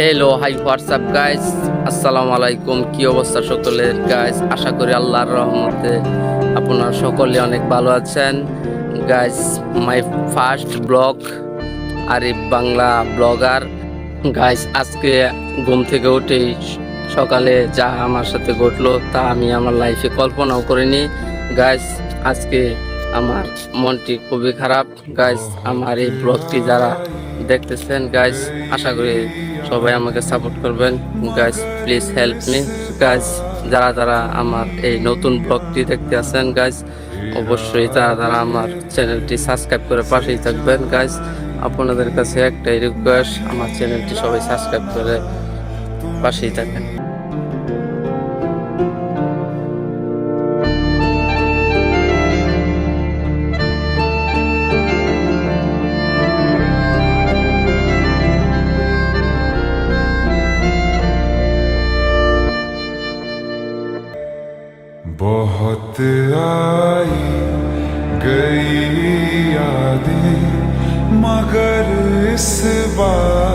Hello hi WhatsApp guys আসসালামু আলাইকুম কি অবস্থা সকলের গাইস আশা করি আল্লাহর রহমতে আপনারা সকলে অনেক ভালো আছেন। Guys my first blog Arif Bangla blogger guys আজকে ঘুম থেকে উঠেই সকালে যা আমার সাথে ঘটলো তা আমি আমার লাইফে কল্পনাও করিনি। গাইস আজকে আমার মনটি খুবই খারাপ। গাইস আমার এই ব্লগটি যারা দেখতেছেন গাইস আশা করি সবাই আমাকে সাপোর্ট করবেন। Guys please help me guys যারা যারা আমার এই নতুন ব্লগটি দেখতে আছেন গাইস অবশ্যই তারা তারা আমার চ্যানেলটি সাবস্ক্রাইব করে পাশেই থাকবেন গাইস আপনাদের কাছে একটাই রিকোয়েস্ট আমার চ্যানেলটি সবাই সাবস্ক্রাইব করে পাশেই থাকেন बहुत आई गई यादें मगर इस बार